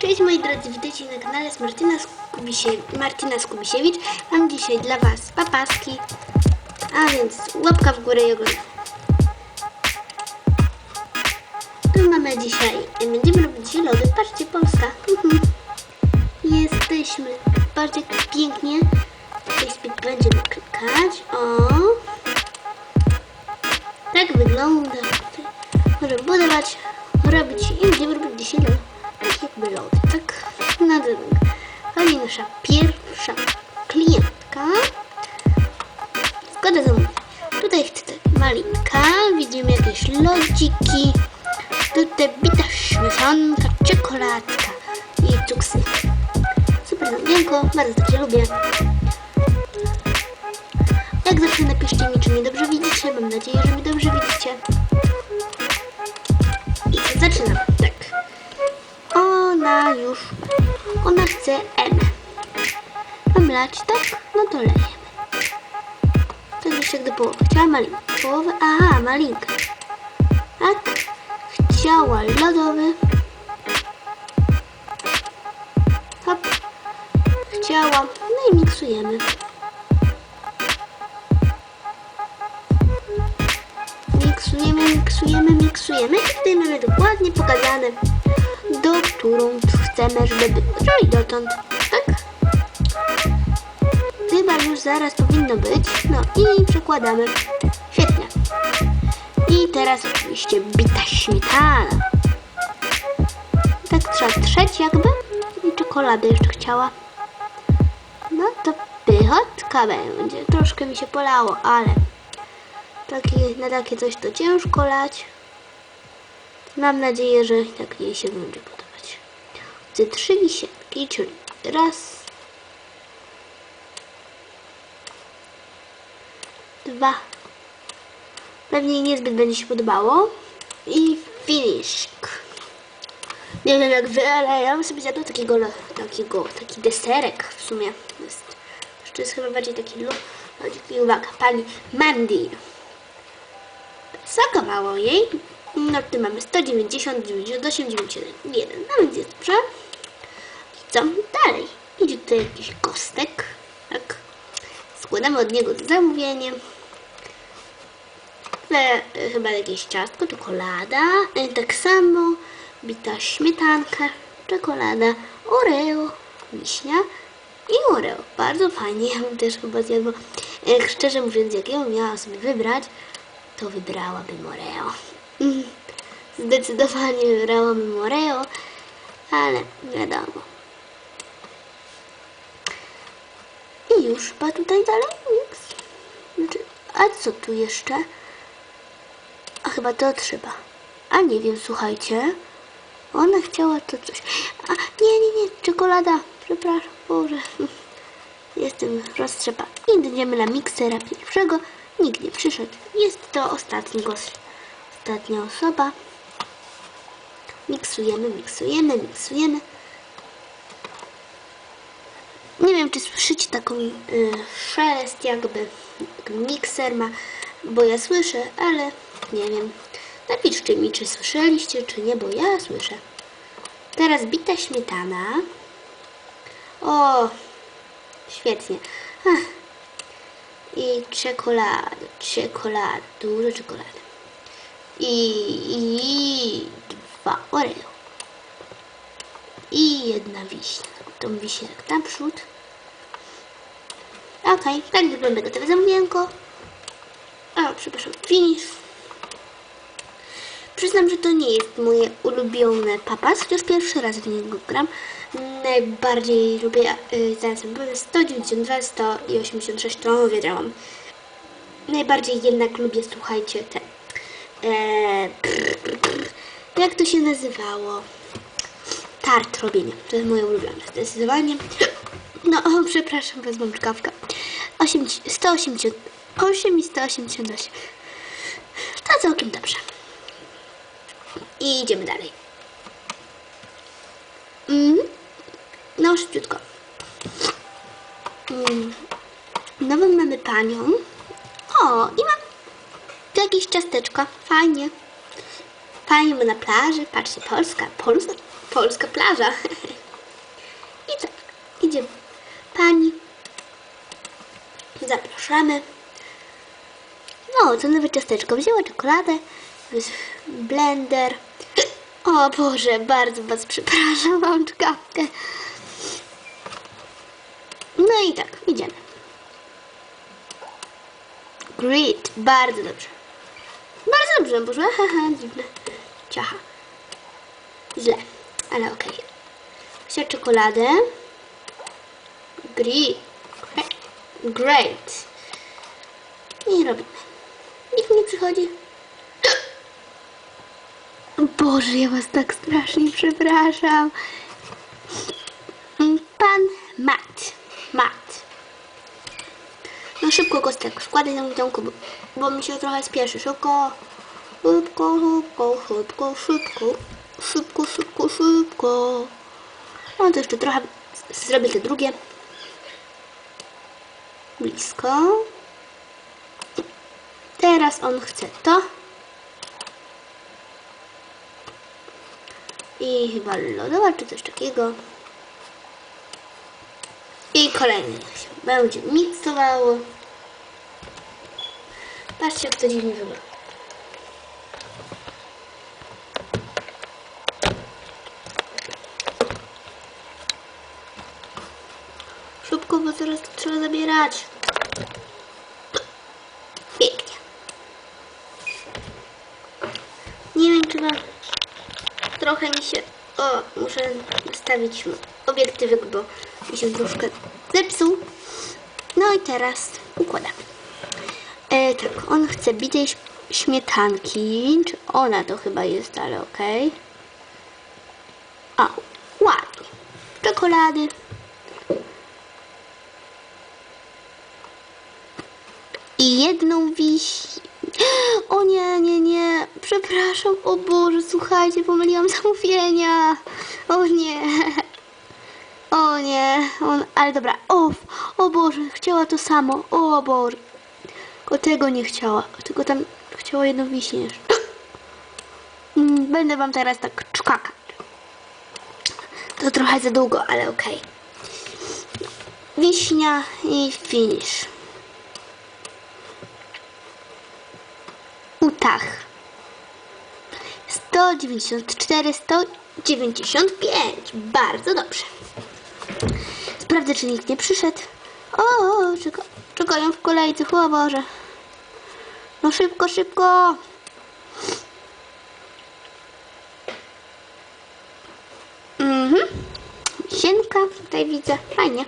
Cześć moi drodzy, witajcie na kanale z Martyna Skubisie, Martyna Skubisiewicz. Mam dzisiaj dla Was papaski, a więc łapka w górę i. Tu mamy dzisiaj, będziemy robić lody. Patrzcie, Polska. Mhm. Jesteśmy. Patrzcie, pięknie. Zamówienia. Tutaj malinka. Widzimy jakieś lodziki. Tutaj bita śmietanka, czekoladka i cuksy. Super zamówienko, bardzo to się lubię. Jak zawsze napiszcie mi, czy mnie dobrze widzicie. Mam nadzieję, że mnie dobrze widzicie. I zaczynam. Tak. Ona już. Ona chce M. Mam lać, tak? No to lejemy. Jeszcze do połowy. Chciała malinkę. Połowę? Aha, malinkę. Tak? Chciała lodowy. Hop. Chciała. No i miksujemy. Miksujemy, miksujemy, miksujemy. I tutaj mamy dokładnie pokazane, do którą chcemy, żeby było. I dotąd? Chyba już zaraz powinno być. No i przekładamy. Świetnie. I teraz oczywiście bita śmietana. Tak trzeba trzeć jakby. I czekoladę jeszcze chciała. No to pychotka będzie. Troszkę mi się polało, ale takie, na takie coś to ciężko lać. Mam nadzieję, że tak jej się będzie podobać. Chcę trzy wisienki, czyli raz, dwa. Pewnie niezbyt będzie się podobało. I finish. Nie wiem jak wy, ale ja bym sobie zjadła takiego, takiego, taki deserek w sumie. Jest, to jest chyba bardziej taki lub. I uwaga, pani Mandy. Zakomało jej. No tu mamy 190, 98, 91. No więc jest dobrze. I co dalej? Idzie tutaj jakiś kostek. Tak. Składamy od niego zamówienie. E, chyba jakieś ciastko, czekolada. E, tak samo bita śmietanka, czekolada, oreo, wiśnia i oreo. Bardzo fajnie, ja bym też chyba zjadła. E, szczerze mówiąc, jak ja sobie wybrać, to wybrałabym Oreo. Mm, Zdecydowanie wybrałabym Oreo, ale wiadomo. I już chyba tutaj dalej nic. Znaczy, a co tu jeszcze? Chyba to trzeba. A nie wiem, słuchajcie. Ona chciała to coś. A nie, nie, nie, czekolada. Przepraszam, Boże. Jestem roztrzepana. I idziemy na miksera pierwszego. Nikt nie przyszedł. Jest to ostatni gość. Ostatnia osoba. Miksujemy, miksujemy, miksujemy. Nie wiem, czy słyszycie taką y, szelest, jakby jak mikser ma, bo ja słyszę, ale nie wiem. Napiszcie mi, czy słyszeliście, czy nie, bo ja słyszę. Teraz bita śmietana. O, świetnie. Ach. I czekolada, czekolada, dużo czekolady. I, i dwa Oreo. I jedna wiśnia. Tą tak naprzód. Okej, tak wygląda gotowe zamówienko. O, przepraszam, finish. Przyznam, że to nie jest moje ulubione papas, chociaż pierwszy raz w niego gram. Najbardziej lubię, yy, zaraz były 192, 100 i 86, to wiedziałam. Najbardziej jednak lubię, słuchajcie, te... E, prr, prr, prr, jak to się nazywało? Tart robienie. To jest moje ulubione, zdecydowanie. No, o, przepraszam, wezmę czkawkę. 8, 188 i 188. To całkiem dobrze. I idziemy dalej. Mm. No, szybciutko. Mm. Nową mamy panią. O, i mam tu jakieś ciasteczko. Fajnie. Fajnie, bo na plaży. Patrzcie, Polska. Polska, polska plaża. I tak, idzie pani. Zapraszamy. No, co nowe ciasteczko. Wzięła czekoladę, blender. O Boże, bardzo Was przepraszam, mam czkawkę. No i tak, idziemy. Great, bardzo dobrze. Bardzo dobrze poszło. Haha, dziwne. Ciacha. Źle, ale okej. Chcę czekoladę. Great. Great. I robimy. Nikt nie przychodzi. Boże, ja was tak strasznie przepraszam. Pan Matt. Matt. No szybko kostek, składaj na domku, bo, bo mi się trochę spieszy. Szybko. Szybko, szybko, szybko, szybko. Szybko, szybko, szybko. No to jeszcze trochę zrobię te drugie. Blisko. Teraz on chce to. I chyba lodowa czy coś takiego. I kolejny się będzie miksowało. Patrzcie jak to dziwnie wygląda. Szybko, bo zaraz trzeba zabierać. Pięknie. Nie wiem, czy wam trochę mi się... O, muszę nastawić obiektywek, bo mi się troszkę zepsuł. No i teraz układam. E, tak, on chce bitej śmietanki. Czy ona to chyba jest, ale okej. A, ładnie. Czekolady. I jedną wiś... O nie, nie. Przepraszam. O Boże, słuchajcie, pomyliłam zamówienia. O nie. O nie. On... Ale dobra. O, o Boże, chciała to samo. O Boże. Tylko tego nie chciała. Tylko tam chciała jedną jeszcze. Mm, Będę wam teraz tak czkakać. To trochę za długo, ale okej. Wiśnia i finish. Utach. 194, 195. Bardzo dobrze. Sprawdzę, czy nikt nie przyszedł. O, czeka, czekają w kolejce. O Boże. No szybko, szybko. Mhm. Sienka tutaj widzę. Fajnie.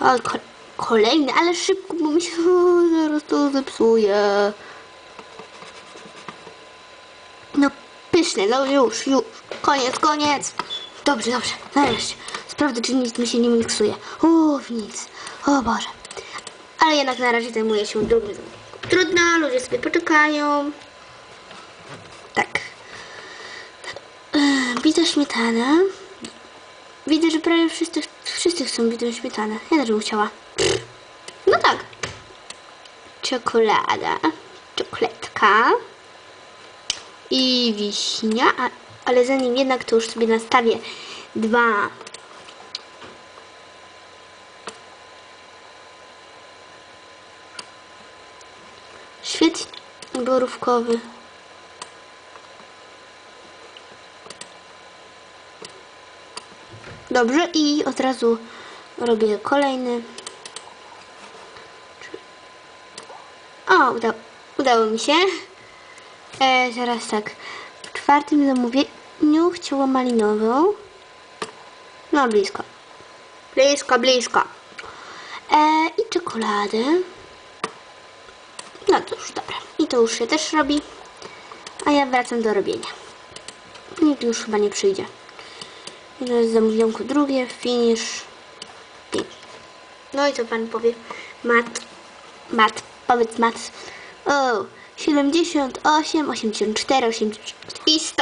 O, ko kolejny, ale szybko, bo mi się zaraz to zepsuje. No pyszne, no już, już. Koniec, koniec. Dobrze, dobrze. Nareszcie. Sprawdzę, czy nic mi się nie miksuje. Uff, nic. O Boże. Ale jednak na razie zajmuję się drugim. Trudno, ludzie sobie poczekają. Tak. Yy, Bita śmietana. Widzę, że prawie wszyscy, wszyscy chcą bitą śmietanę. Ja też bym chciała. No tak. Czekolada. Czokolatka i wiśnia, a, ale zanim jednak to już sobie nastawię dwa. Świetnie borówkowy. Dobrze i od razu robię kolejny. O uda, udało mi się E, teraz tak. W czwartym zamówieniu chciała malinową. No blisko. Blisko, blisko. E, I czekoladę. No już dobra. I to już się też robi. A ja wracam do robienia. Nikt już chyba nie przyjdzie. I to jest drugie, finish. No i co pan powie? Mat. Mat. Powiedz mat. O, 78, 84, 80 i 100.